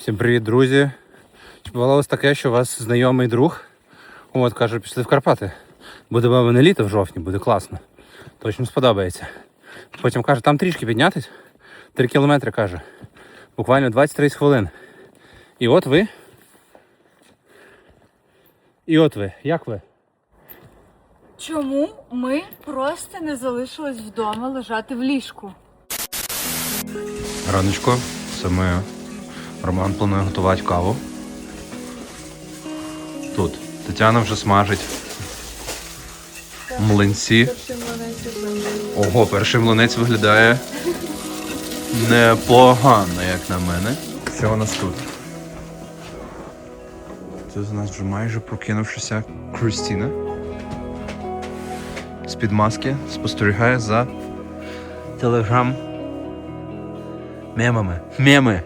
Всім привіт, друзі. Чи бувало ось таке, що у вас знайомий друг? От каже, пішли в Карпати. Буде бавлене літо в жовтні, буде класно. Точно сподобається. Потім каже, там трішки піднятись. Три кілометри каже. Буквально 20-30 хвилин. І от ви. І от ви. Як ви? Чому ми просто не залишились вдома лежати в ліжку? Раночко, це ми. Роман планує готувати каву. Тут Тетяна вже смажить млинці. Ого, перший млинець виглядає непогано, як на мене. Що у нас тут? Це у нас вже майже прокинувшися Крістіна. З-під маски спостерігає за телеграм мемами. Меми.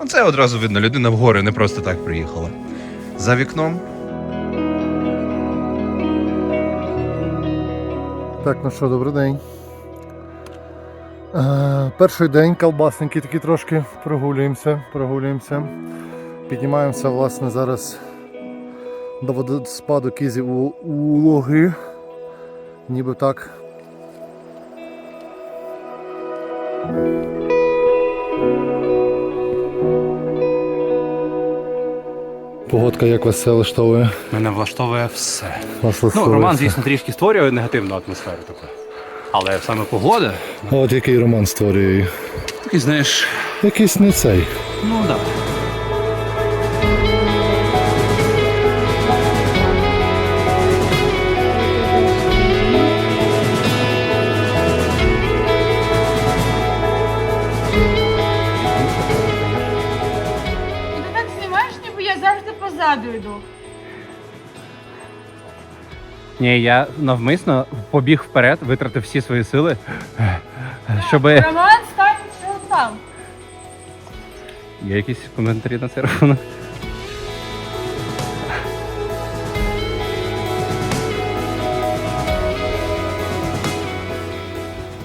Ну, це одразу видно, людина в гори не просто так приїхала. За вікном Так, ну що, добрий день. Е, перший день колбасненький такі трошки прогулюємося, прогулюємося. Піднімаємося, власне, зараз до водоспаду кізів у логи. Ніби так. Погодка як вас все влаштовує? мене влаштовує все. Вас Ну, Роман, все? звісно, трішки створює негативну атмосферу таку. Але саме погода, А От який роман створює. такий, знаєш, Якийсь не цей. ну так. Да. Завжди йду. Ні, я навмисно побіг вперед, витратив всі свої сили, щоб. Роман ставить що там. Є якісь коментарі на цей рахунок?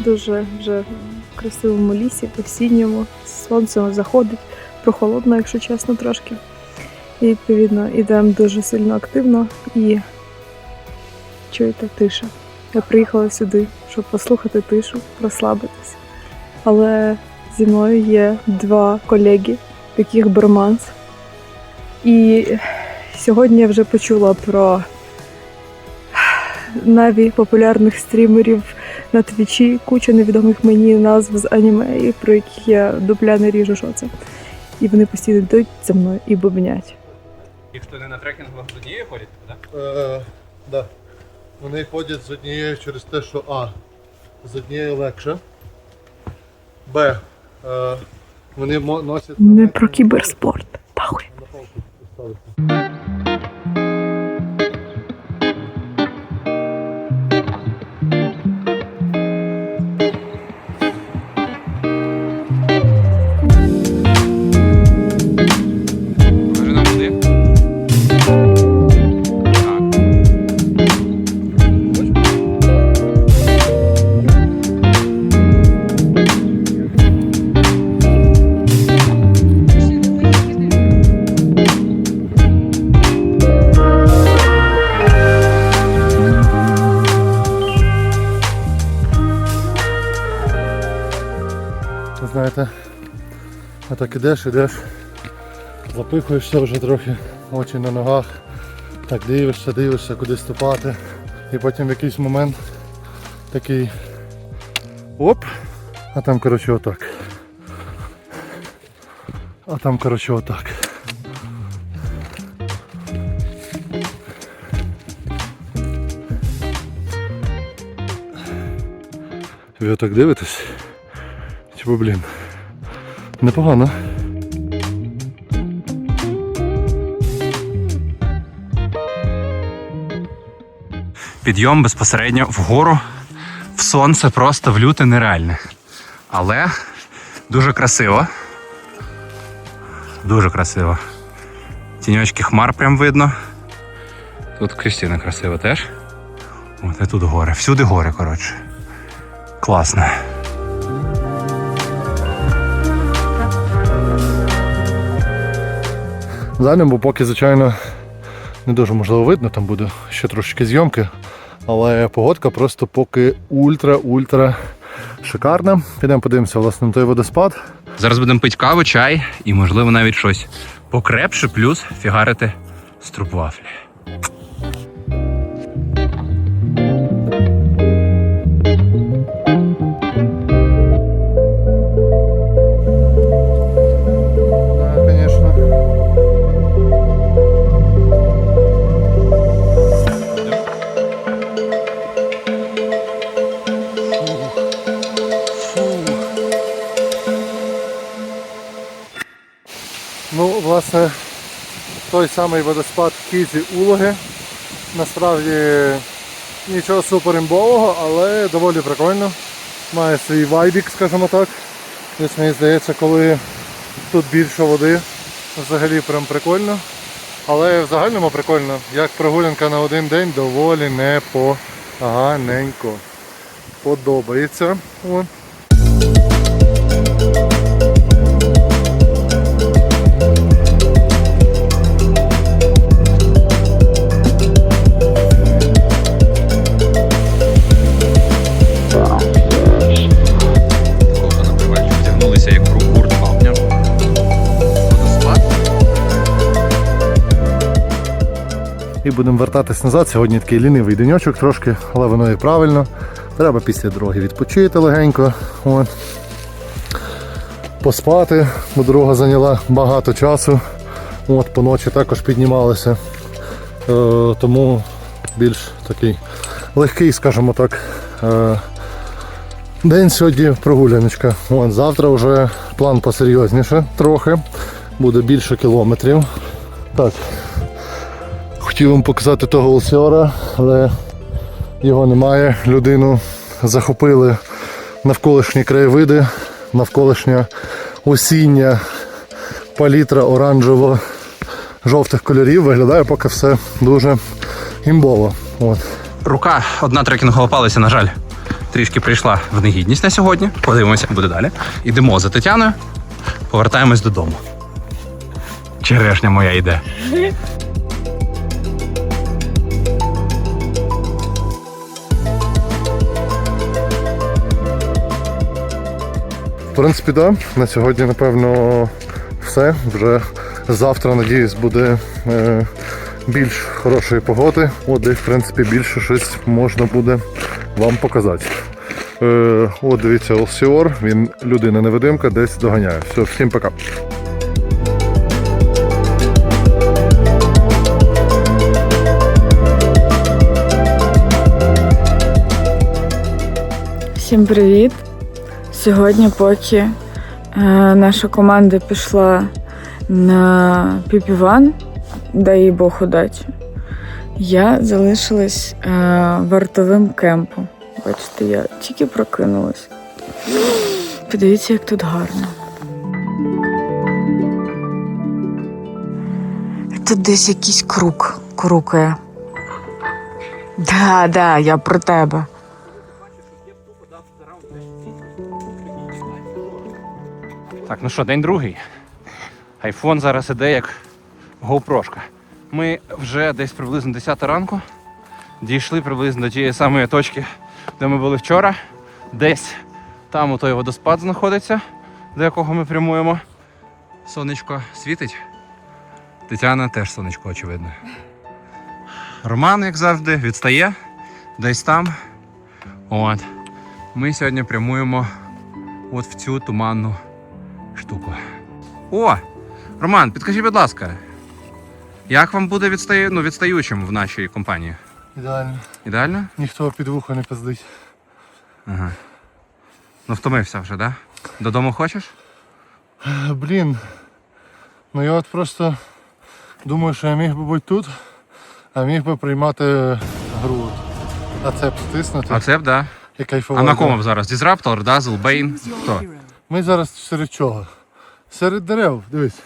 дуже вже в красивому лісі, осінньому, сонце заходить, прохолодно, якщо чесно, трошки. І відповідно йдемо дуже сильно активно і чуєте тиша. Я приїхала сюди, щоб послухати тишу, розслабитись. Але зі мною є два колеги, яких броманс. І сьогодні я вже почула про наві популярних стрімерів на твічі куча невідомих мені назв з аніме, про які я дупля не ріжу, що це. І вони постійно йдуть за мною і бубнять. Хто не на трекінгах з однією ходять, так? Е, да. Вони ходять з однією через те, що А. З однією легше. Б. Е, вони носять. Не про кіберспорт. Пахуй. На палку поставити. Так ідеш, ідеш, запихуєшся вже трохи, очі на ногах, так дивишся, дивишся, куди ступати. І потім в якийсь момент такий оп, а там коротше отак. А там коротше отак. Ви отак дивитесь? Типу, блін. Непогано. Підйом безпосередньо вгору в сонце просто в люте нереальне. Але дуже красиво. Дуже красиво. Тіньочки хмар прям видно. Тут Крістіна красива теж. От і тут гори. Всюди гори, коротше. Класно. Далі, бо поки, звичайно, не дуже можливо видно, там буде ще трошечки зйомки. Але погодка просто поки ультра-ультра шикарна. Підемо подивимося власне на той водоспад. Зараз будемо пити каву, чай і, можливо, навіть щось покрепше, плюс фігарити струбвафлі. Власне, той самий водоспад Кізі Улоги. Насправді нічого суперимбового, але доволі прикольно. Має свій вайбік, скажімо так. Десь мені здається, коли тут більше води, взагалі прям прикольно. Але в загальному прикольно. Як прогулянка на один день доволі непоганенько. Подобається. О. будемо вертатись назад. Сьогодні такий лінивий денечок трошки, але воно і правильно. Треба після дороги відпочити легенько. От. Поспати, бо дорога зайняла багато часу. От, по ночі також піднімалися. Е, тому більш такий легкий, скажімо так. Е, день сьогодні прогуляночка. От, завтра вже план посерйозніше трохи. Буде більше кілометрів. Так, Хотів вам показати того Олсіора, але його немає. Людину захопили навколишні краєвиди, навколишня осіння палітра оранжево-жовтих кольорів. Виглядає поки все дуже імбово. От. Рука одна трекінгова палиця, на жаль, трішки прийшла в негідність на сьогодні. Подивимося, буде далі. Ідемо за Тетяною, повертаємось додому. Черешня моя йде. В принципі, да. На сьогодні, напевно, все. Вже завтра, надіюсь, буде е, більш хорошої погоди. От десь, в принципі, більше щось можна буде вам показати. Е, от дивіться, Олсіор, він людина-невидимка, десь доганяє. Все, всім пока. Всім привіт! Сьогодні, поки е, наша команда пішла на піпіван, дай Бог удачі, я залишилась е, вартовим кемпом. Бачите, я тільки прокинулась. Подивіться, як тут гарно. Тут десь якийсь круг крукає. Да, да, я про тебе. Ну що, день другий. Айфон зараз іде як GoPro-шка. Ми вже десь приблизно 10 ранку дійшли приблизно до тієї самої точки, де ми були вчора. Десь там у той водоспад знаходиться, до якого ми прямуємо. Сонечко світить. Тетяна теж сонечко, очевидно. Роман, як завжди, відстає десь там. От. Ми сьогодні прямуємо от в цю туманну штуку. О! Роман, підкажіть, будь ласка, як вам буде відстаю... ну, відстаючим в нашій компанії? Ідеально. Ідеально? Ніхто під вухо не пиздить. Ага. Ну, втомився вже, так? Да? Додому хочеш? Блін. Ну я от просто думаю, що я міг би бути тут, а міг би приймати гру. А це б стиснути А це б, да. і кайфувати. А на кому б зараз? Дізраптор, Дазл, Бейн? Хто? Ми зараз серед чого? Серед дерев, дивись.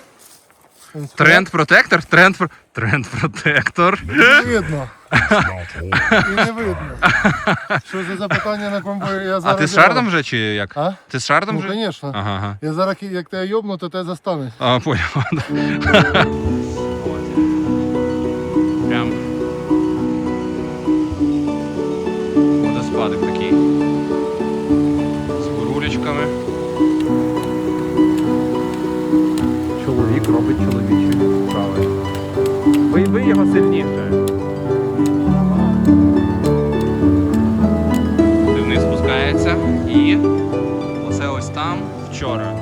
Тренд протектор? Тренд Тренд протектор. Не видно. І не видно. Що за запитання на комбо я зараз. А ти з шардом вже чи як? А? Ти з шардом Ну, вже? звісно. Ага. Я зараз як тебе йобну, то тебе застанеш. А, поняв. Прям. Водоспадик такий. Ви його сильніше. Дивний спускається і оце ось там вчора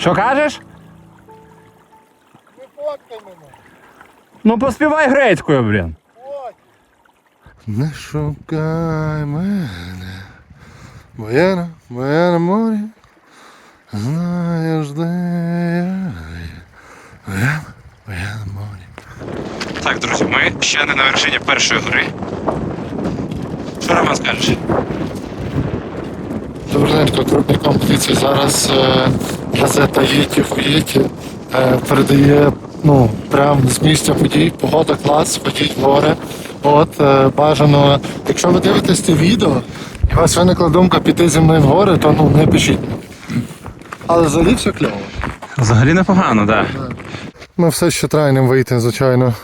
Що кажеш? Не фоткай мене. Ну поспівай грецькою, блін. Не шукай мене, бо я на, бо я на морі. Знаєш, де я. Бо я, бо я на морі. Так, друзі, ми ще не на вершині першої гори. Що Роман скажеш? Добренько, крупний комплекс. Зараз е, газета Єті Хуєті е, передає ну, прямо з місця подій, погода клас, в гори. От, е, бажано, якщо ви дивитесь це відео і у вас виникла думка піти зі мною в гори, то ну не пишіть. Але взагалі все кльово. Взагалі непогано, так. Ми все ще траємо вийти, звичайно,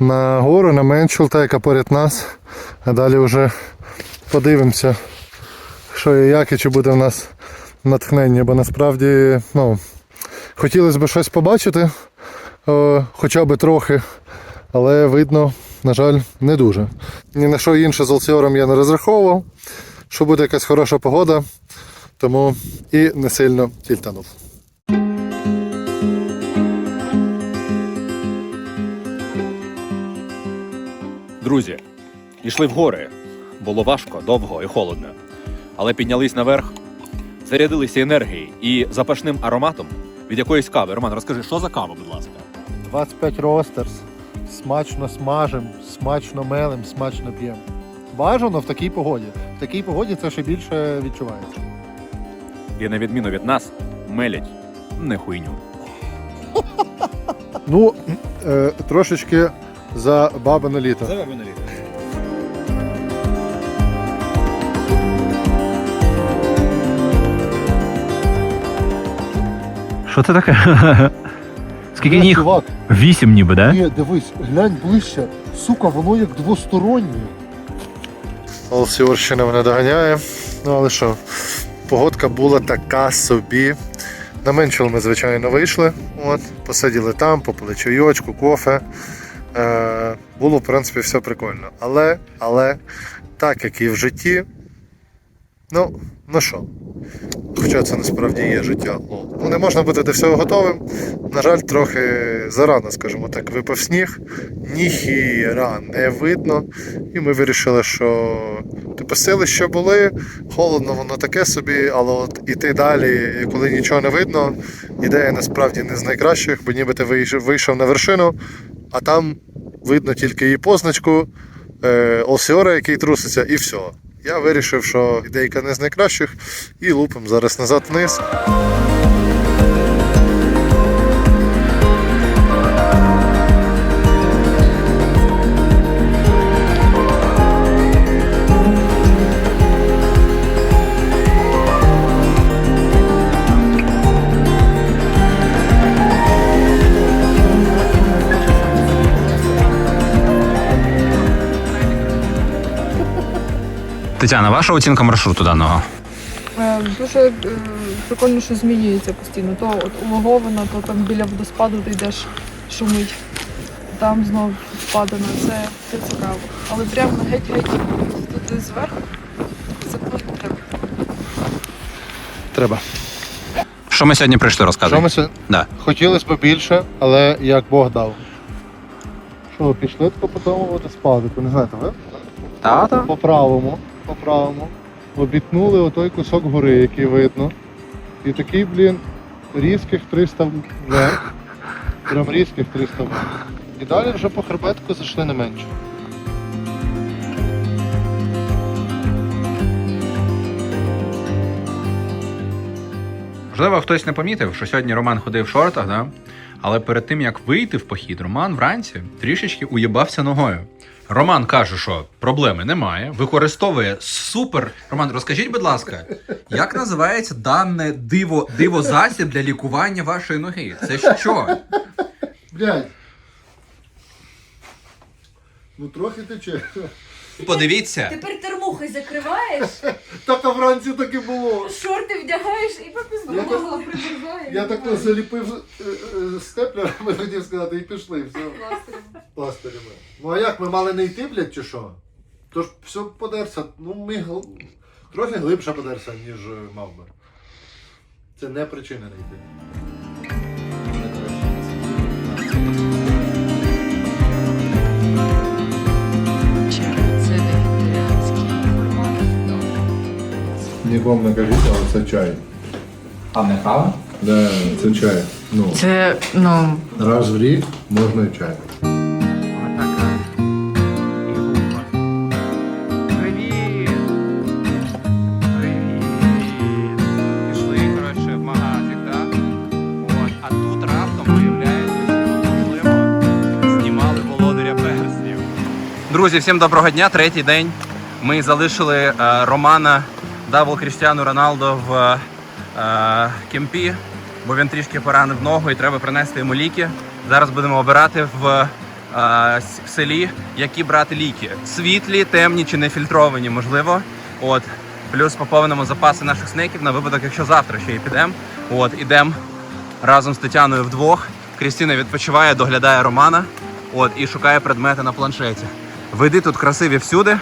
на гору, на Менчул, та яка поряд нас. А далі вже подивимося, що і як, і чи буде в нас натхнення. Бо насправді ну, хотілося б щось побачити, е, хоча б трохи, але видно, на жаль, не дуже. Ні на що інше з Олсіором я не розраховував, що буде якась хороша погода, тому і не сильно тільтанув. Друзі, йшли в гори. Було важко, довго і холодно. Але піднялись наверх, зарядилися енергією і запашним ароматом від якоїсь кави. Роман, розкажи, що за кава, будь ласка? 25 ростерс. Смачно смажем, смачно мелем, смачно п'ємо. Бажано в такій погоді. В такій погоді це ще більше відчувається. І на відміну від нас, мелять не хуйню. Ну, е, трошечки за бабине літо. Що це таке? Скільки Е, ніг? Чувак, Вісім ніби, да? ні, дивись, глянь ближче. Сука, воно як двостороннє. Олсіорщина мене доганяє. Ну але що, погодка була така собі. На Менчел ми, звичайно, вийшли. От, посиділи там, попили чайочку, кофе. Е, було, в принципі, все прикольно. Але, але, так як і в житті, ну, ну що, хоча це насправді є життя. Ну, не можна бути до всього готовим. На жаль, трохи зарано, скажімо так, випав сніг, ніхіра не видно. І ми вирішили, що типу, сили ще були, холодно, воно таке собі, але от іти далі, коли нічого не видно, ідея насправді не з найкращих, бо ніби ти вийшов, на вершину, а там видно тільки її позначку, е, Олсіора, який труситься, і все. Я вирішив, що ідейка не з найкращих, і лупимо зараз назад вниз. Тетяна, ваша оцінка маршруту даного? Е, Дуже е, прикольно, що змінюється постійно. То от улоговано, то там біля водоспаду ти йдеш шумить. Там знов впадено. Це, це цікаво. Але прямо геть-геть туди зверху запливти треба. Треба. Що ми сьогодні прийшли Що ми сьогодні? Да. Хотілося б більше, але як Бог дав. Що, пішли тако по тому водоспаду, не знаєте, ви? Та-та. По правому, по правому. Обітнули отой кусок гори, який видно. І такий, блін, різких 300 вверх. Прям різких 300 вверх. І далі вже по хребетку зайшли не менше. Можливо, хтось не помітив, що сьогодні Роман ходив в шортах, да? але перед тим як вийти в похід, Роман вранці трішечки уїбався ногою. Роман каже, що проблеми немає, використовує супер. Роман, розкажіть, будь ласка, як називається дане диво дивозасіб для лікування вашої ноги? Це що? Блядь. Ну трохи тече. Подивіться. Тепер термухи закриваєш, Так а вранці так і було. шорти вдягаєш і Я так, я так заліпив е, е, степлерами, хотів сказати, і пішли. Все. Пластирями. Ну а як, ми мали не йти, блядь, чи що? Тож все подерся. Ну ми гл... трохи глибше подерся, ніж е, мав би. Це не причина не йти. Нікому не кажіть, але це чай. А не кава? Да, це чай. Ну, Це, ну, раз в рік можна і чай. Привіт! Привіт! Пішли, коротше, в магазик, так? От, а тут раптом виявляється, що можливо знімали володаря перснів. Друзі, всім доброго дня. Третій день. Ми залишили е, Романа Дабл Крістіану Роналдо в е, кемпі, бо він трішки поранив ногу і треба принести йому ліки. Зараз будемо обирати в е, в селі, які брати ліки. Світлі, темні чи нефільтровані, можливо. От. Плюс поповнимо запаси наших снеків на випадок, якщо завтра ще й підемо. От, ідемо разом з Тетяною вдвох. Крістіна відпочиває, доглядає Романа от, і шукає предмети на планшеті. Види тут красиві всюди,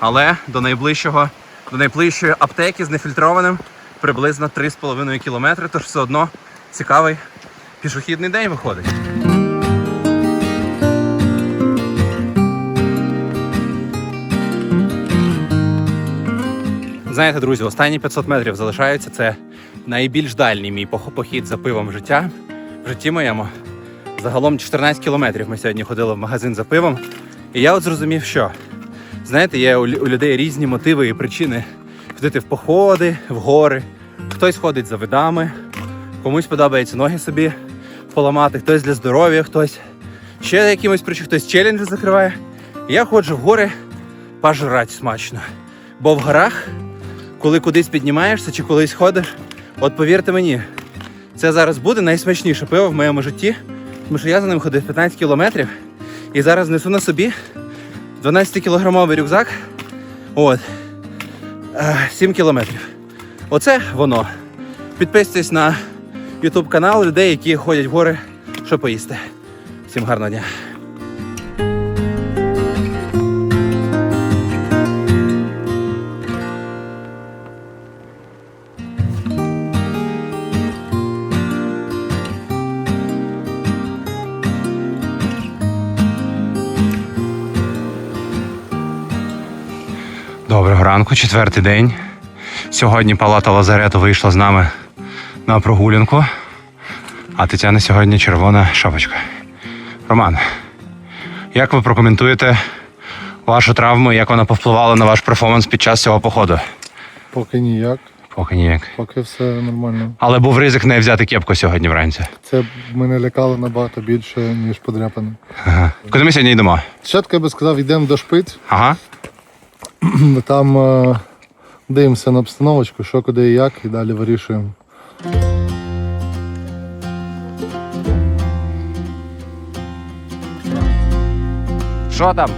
але до найближчого, до найближчої аптеки з нефільтрованим приблизно 3,5 кілометри, тож все одно цікавий пішохідний день виходить. Знаєте, друзі, останні 500 метрів залишаються. Це найбільш дальній мій похід за пивом життя. В житті моєму. Загалом 14 кілометрів ми сьогодні ходили в магазин за пивом. І я от зрозумів, що знаєте, є у людей різні мотиви і причини ходити в походи, в гори. Хтось ходить за видами, комусь подобається ноги собі поламати, хтось для здоров'я, хтось ще якимось причинам, хтось челенджі закриває. Я ходжу в гори пожрать смачно. Бо в горах, коли кудись піднімаєшся чи колись ходиш, от повірте мені, це зараз буде найсмачніше пиво в моєму житті, тому що я за ним ходив 15 кілометрів і зараз несу на собі 12-кілограмовий рюкзак. От. Е, 7 кілометрів. Оце воно. Підписуйтесь на YouTube канал людей, які ходять в гори, щоб поїсти. Всім гарного дня. Доброго ранку, четвертий день. Сьогодні Палата Лазарету вийшла з нами на прогулянку, а Тетяна сьогодні червона шапочка. Роман, як ви прокоментуєте вашу травму, і як вона повпливала на ваш перформанс під час цього походу? Поки ніяк, Поки ніяк. поки все нормально. Але був ризик не взяти кепку сьогодні вранці. Це мене лякало набагато більше, ніж подряпане. Ага. Куди ми сьогодні йдемо? Спочатку я би сказав, йдемо до шпиць, Ага. там е, дивимося на обстановочку, що куди і як, і далі вирішуємо. Що там?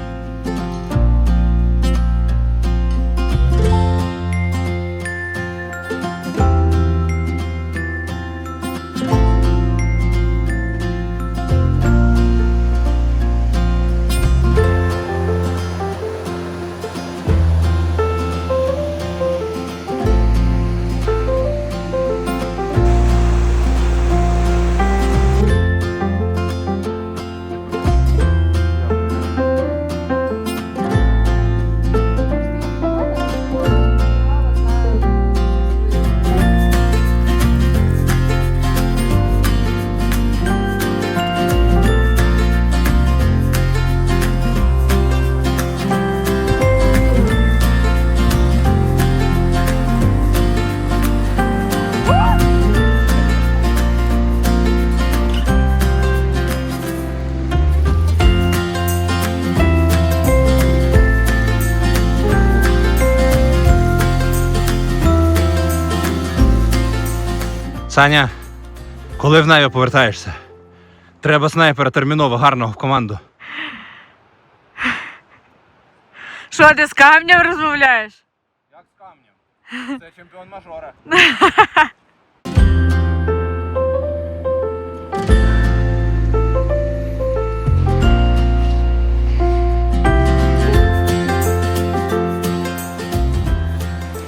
Саня, коли в нею повертаєшся? Треба снайпера терміново гарного в команду. Що ти з камнем розмовляєш? Як з камнем? Це чемпіон мажора.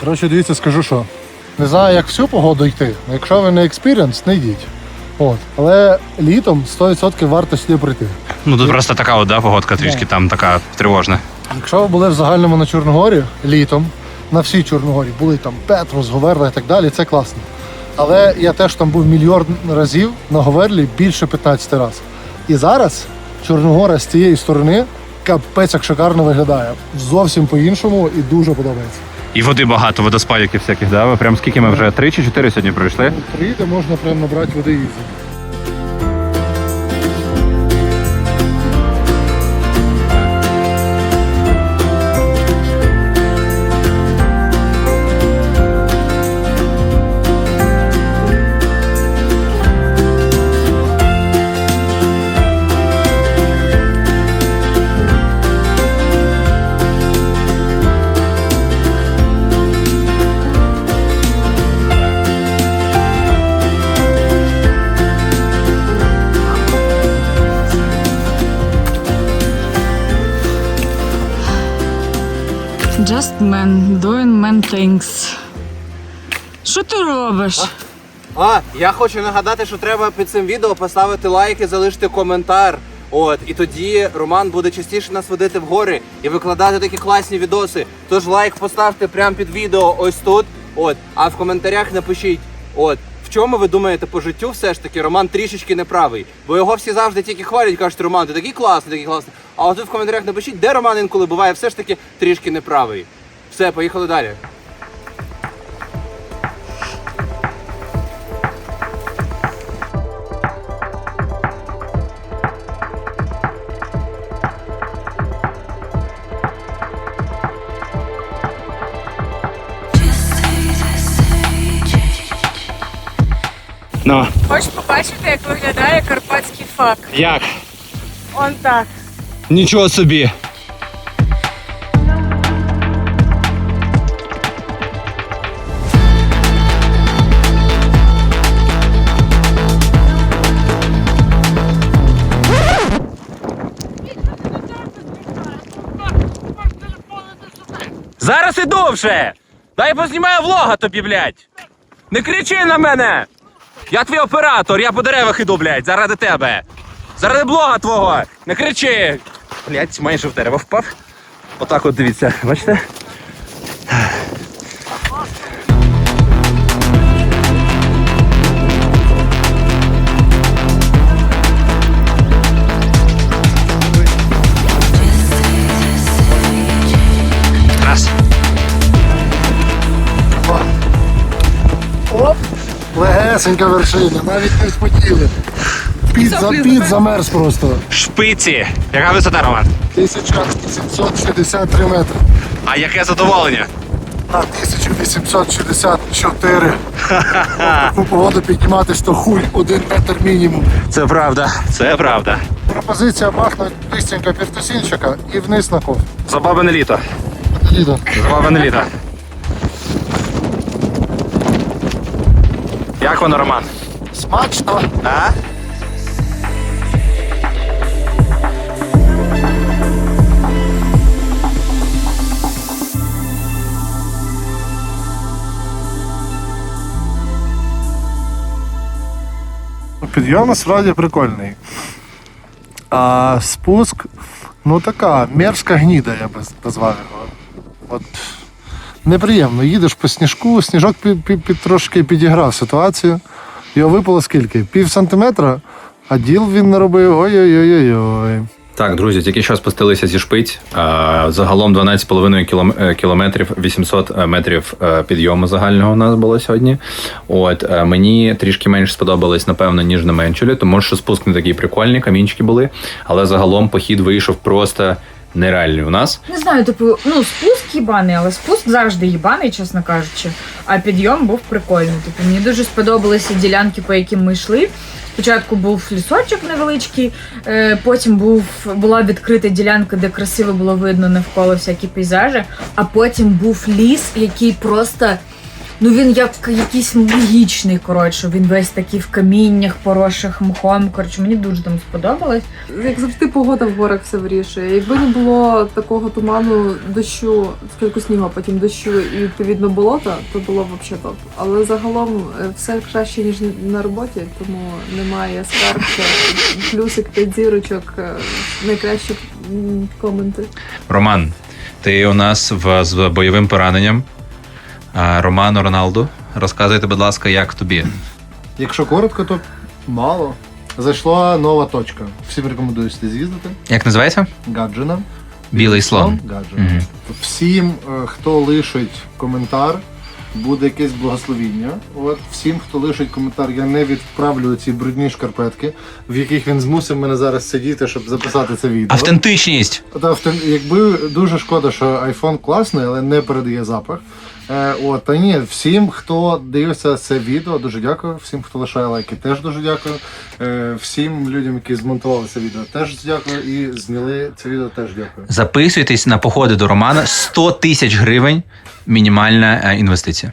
Коротше, дивіться, скажу що. Не знаю, як всю погоду йти. Якщо ви не експіріенс, не йдіть. От. Але літом 100% варто сюди прийти. Ну тут просто така от, да, погодка трішки там така тривожна. Якщо ви були в загальному на Чорногорі літом, на всій Чорногорі, були там Петрос, Говерла і так далі, це класно. Але я теж там був мільйон разів на Говерлі більше 15 разів. І зараз Чорногора з цієї сторони капець як шикарно виглядає. Зовсім по-іншому і дуже подобається. І води багато, водоспадиків всяких, да? Ви Прям скільки ми вже? Три чи чотири сьогодні пройшли? Приїде, можна прям набрати води ізі. Just man doing man things. Що ти робиш? А, я хочу нагадати, що треба під цим відео поставити лайк і залишити коментар. От, і тоді Роман буде частіше нас водити в гори і викладати такі класні відоси. Тож лайк поставте прямо під відео ось тут. От, а в коментарях напишіть, от, в чому ви думаєте по життю, все ж таки Роман трішечки неправий. Бо його всі завжди тільки хвалять, кажуть, Роман, ти такий класний, такий класний. А от тут в коментарях напишіть, де Роман інколи буває все ж таки трішки неправий. Все, поїхали далі. Побачити, як виглядає карпатський фак? як? Он так. Нічого собі. Зараз іду вже! Дай познімаю влога тобі, блядь! Не кричи на мене! Я твій оператор, я по деревах іду, блядь, заради тебе! Заради блога твого! Не кричи! Блядь, майже в дерево впав. Отак от дивіться, бачите? Легесенька вершина, навіть не спотіли. Під, за, під замерз просто. Шпиці. Яка висота, Роман? 1763 метри. А яке задоволення? На 1864. Таку погоду підніматись, то хуй один метр мінімум. Це правда. Це правда. Пропозиція махнуть листенька піртусінчика і вниз на ков. Забавене літо. Літо. Забавене літо. Як воно, Роман? Смачно. А? Підйом насправді прикольний. А спуск, ну така мерзка гніда, я би назвав його. От неприємно. Їдеш по сніжку, сніжок під, під, під трошки підіграв ситуацію. Його випало скільки? Пів сантиметра, а діл він наробив ой-ой-ой-ой. Так, друзі, тільки що спустилися зі шпиць. Загалом 12,5 е, кілометрів, 800 метрів е, підйому загального у нас було сьогодні. От е, мені трішки менше сподобалось, напевно, ніж на Менчулі, тому що спуск не такий прикольний, камінчики були. Але загалом похід вийшов просто нереальний у нас. Не знаю, типу, ну спуск їбаний, але спуск завжди їбаний, чесно кажучи. А підйом був прикольний. Типу, мені дуже сподобалися ділянки, по яким ми йшли. Спочатку був лісочок невеличкий, е, потім був, була відкрита ділянка, де красиво було видно навколо всякі пейзажі, а потім був ліс, який просто. Ну він як якийсь магічний, коротше. Він весь такий в каміннях, поросших мхом. Коротше, мені дуже там сподобалось. Як завжди, погода в горах все вирішує. Якби не було такого туману, дощу, спочатку снігу, а потім дощу і відповідно болота, то було б взагалі топ. Але загалом е, все краще, ніж на роботі, тому немає скарг. Це Плюсик, п'ять зірочок, е, найкращі коменти. Роман, ти у нас в, з бойовим пораненням. Роману Роналду. Розказуйте, будь ласка, як тобі? Якщо коротко, то мало. Зайшла нова точка. Всім рекомендую сюди з'їздити. Як називається? Гаджина. Білий слон. Гаджина. Мгм. Всім, е, хто лишить коментар, буде якесь благословіння. От всім, хто лишить коментар, я не відправлю ці брудні шкарпетки, в яких він змусив мене зараз сидіти, щоб записати це відео. Автентичність. Та, авто- якби дуже шкода, що iPhone класний, але не передає запах. Е, от, та ні, всім, хто дивився це відео, дуже дякую. Всім, хто лишає лайки, теж дуже дякую. Е, всім людям, які змонтували це відео, теж дякую. І зняли це відео, теж дякую. Записуйтесь на походи до Романа 100 тисяч гривень мінімальна е, інвестиція.